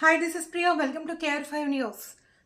Hi this is Priya welcome to K R five news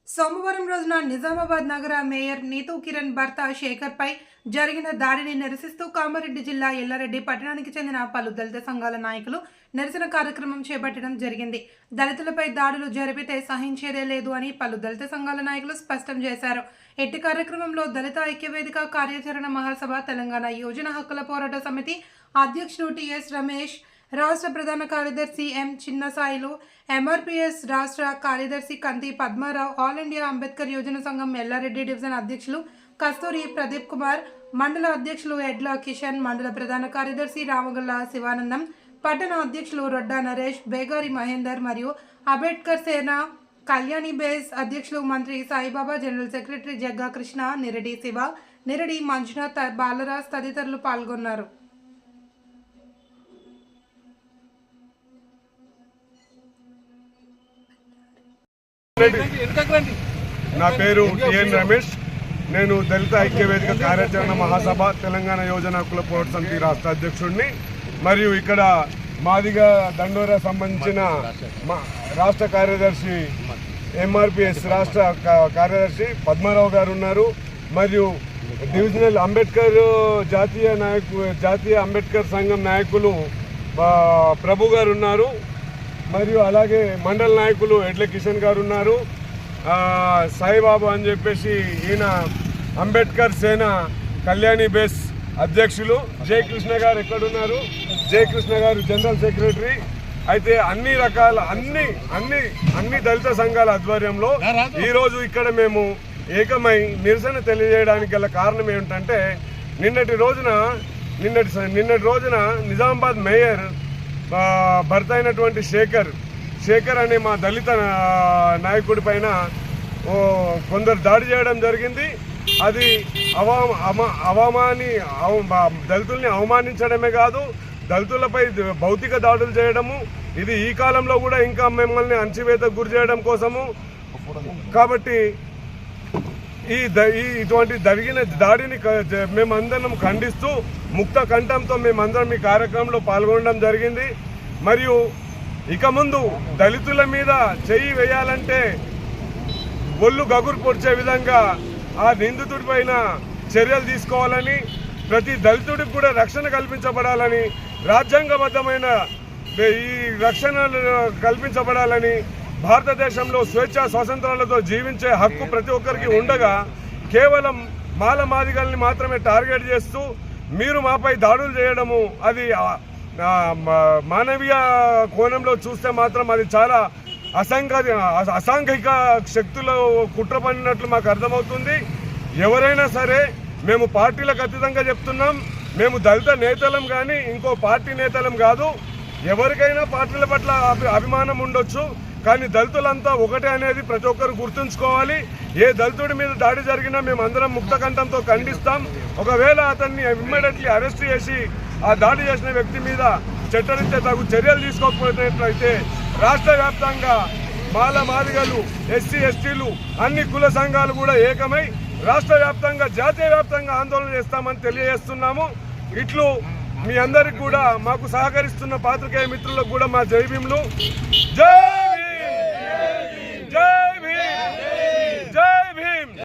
సోమవారం రోజున నిజామాబాద్ నగర mayor Neetu Kiran భర్త శేఖర్పై జరిగిన దాడిని నిరసిస్తూ కామారెడ్డి జిల్లా ఎల్లారెడ్డి పట్టణానికి చెందిన పలు దళిత సంఘాల నాయకులు నిరసన కార్యక్రమం చేపట్టడం జరిగింది. దళితులపై దాడులు జరిపితే సహించేదే లేదు అని పలు దళిత సంఘాల నాయకులు స్పష్టం చేశారు. ఎట్టి కార్యక్రమంలో దళిత ఐక్యవేదిక కార్యాచరణ మహాసభ తెలంగాణ యోజన హక్కుల పోరాట సమితి అధ్యక్షుడు టిఎస్ రమేష్ రాష్ట్ర ప్రధాన కార్యదర్శి ఎం చిన్నసాయిలు ఎంఆర్పిఎస్ రాష్ట్ర కార్యదర్శి కంతి పద్మారావు ఆల్ ఇండియా అంబేద్కర్ యోజన సంఘం ఎల్లారెడ్డి డివిజన్ అధ్యక్షులు కస్తూరి ప్రదీప్ కుమార్ మండల అధ్యక్షులు ఎడ్ల కిషన్ మండల ప్రధాన కార్యదర్శి రామగల్ల శివానందం పట్టణ అధ్యక్షులు రొడ్డా నరేష్ బేగారి మహేందర్ మరియు అంబేద్కర్ సేన కళ్యాణి బేస్ అధ్యక్షులు మంత్రి సాయిబాబా జనరల్ సెక్రటరీ జగ్గా కృష్ణ నిరడి శివ నిరడి మంజునాథ్ బాలరాజ్ తదితరులు పాల్గొన్నారు. నా పేరు టిఎన్ రమేష్. నేను దళిత ఐక్య వేదిక కార్యాచరణ మహాసభ తెలంగాణ యోజన హక్కుల పోరాట సమితి రాష్ట్ర అధ్యక్షుడిని. మరియు ఇక్కడ మాదిగా దండోరా సంబంధించిన మా రాష్ట్ర కార్యదర్శి ఎంఆర్పిఎస్ రాష్ట్ర కార్యదర్శి పద్మారావు గారు ఉన్నారు. మరియు డివిజనల్ అంబేద్కర్ జాతీయ నాయకు జాతీయ అంబేద్కర్ సంఘం నాయకులు ప్రభు గారు ఉన్నారు. మరియు అలాగే మండల నాయకులు ఎడ్ల కిషన్ గారు ఉన్నారు. సాయిబాబు అని చెప్పేసి ఈయన అంబేద్కర్ సేన కళ్యాణి బేస్ అధ్యక్షులు. జయకృష్ణ గారు ఎక్కడున్నారు? జయకృష్ణ గారు జనరల్ సెక్రటరీ. అయితే అన్ని రకాల అన్ని అన్ని అన్ని దళిత సంఘాల ఆధ్వర్యంలో ఈ రోజు ఇక్కడ మేము ఏకమై నిరసన తెలియజేయడానికి గల కారణం ఏమిటంటే నిన్నటి రోజున నిన్నటి నిన్నటి రోజున నిజామాబాద్ మేయర్ భర్త అయినటువంటి శేఖర్ శేఖర్ అనే మా దళిత నాయకుడి పైన కొందరు దాడి చేయడం జరిగింది. అది అవా అవమాని దళితుల్ని అవమానించడమే కాదు దళితులపై భౌతిక దాడులు చేయడము. ఇది ఈ కాలంలో కూడా ఇంకా మిమ్మల్ని అణచివేతకు గురి చేయడం కోసము. కాబట్టి ఈ ద- ఈ ఇటువంటి జరిగిన దాడిని క- మేమందరం ఖండిస్తూ ముక్త కంఠంతో మేమందరం ఈ కార్యక్రమంలో పాల్గొనడం జరిగింది. మరియు ఇక ముందు దళితుల మీద చెయ్యి వేయాలంటే ఒళ్ళు గగురు పొడిచే విధంగా ఆ నిందితుడి పైన చర్యలు తీసుకోవాలని ప్రతి దళితుడికి కూడా రక్షణ కల్పించబడాలని రాజ్యాంగబద్ధమైన ఈ రక్షణ కల్పించబడాలని భారతదేశంలో స్వేచ్ఛ స్వాతంత్రాలతో జీవించే హక్కు ప్రతి ఒక్కరికి ఉండగా కేవలం మాల మాదిగల్ని మాత్రమే టార్గెట్ చేస్తూ మీరు మాపై దాడులు చేయడము అది మా- మానవీయ కోణంలో చూస్తే మాత్రం అది చాలా అసంఘ అసాంఘిక శక్తులు కుట్ర పడినట్లు మాకు అర్థమవుతుంది. ఎవరైనా సరే మేము పార్టీలకు అతీతంగా చెప్తున్నాం. మేము దళిత నేతలం కానీ ఇంకో పార్టీ నేతలం కాదు. ఎవరికైనా పార్టీల పట్ల అభి అభిమానం ఉండొచ్చు. కానీ దళితులంతా ఒకటే అనేది ప్రతి ఒక్కరు గుర్తుంచుకోవాలి. ఏ దళితుడి మీద దాడి జరిగినా మేము అందరం ముక్తకంఠంతో ఖండిస్తాం. ఒకవేళ అతన్ని ఇమ్మీడియట్లీ అరెస్ట్ చేసి ఆ దాడి చేసిన వ్యక్తి మీద చట్టరీత్యా తగు చర్యలు తీసుకోకపోయినట్లయితే రాష్ట్ర వ్యాప్తంగా మాల మాదిగలు ఎస్సీ ఎస్టీలు అన్ని కుల సంఘాలు కూడా ఏకమై రాష్ట్ర వ్యాప్తంగా జాతీయ వ్యాప్తంగా ఆందోళన చేస్తామని తెలియజేస్తున్నాము. ఇట్లు మీ అందరికి కూడా మాకు సహకరిస్తున్న పాత్రికేయ మిత్రులకు కూడా మా జై భీములు. జై! Jamie. Yeah.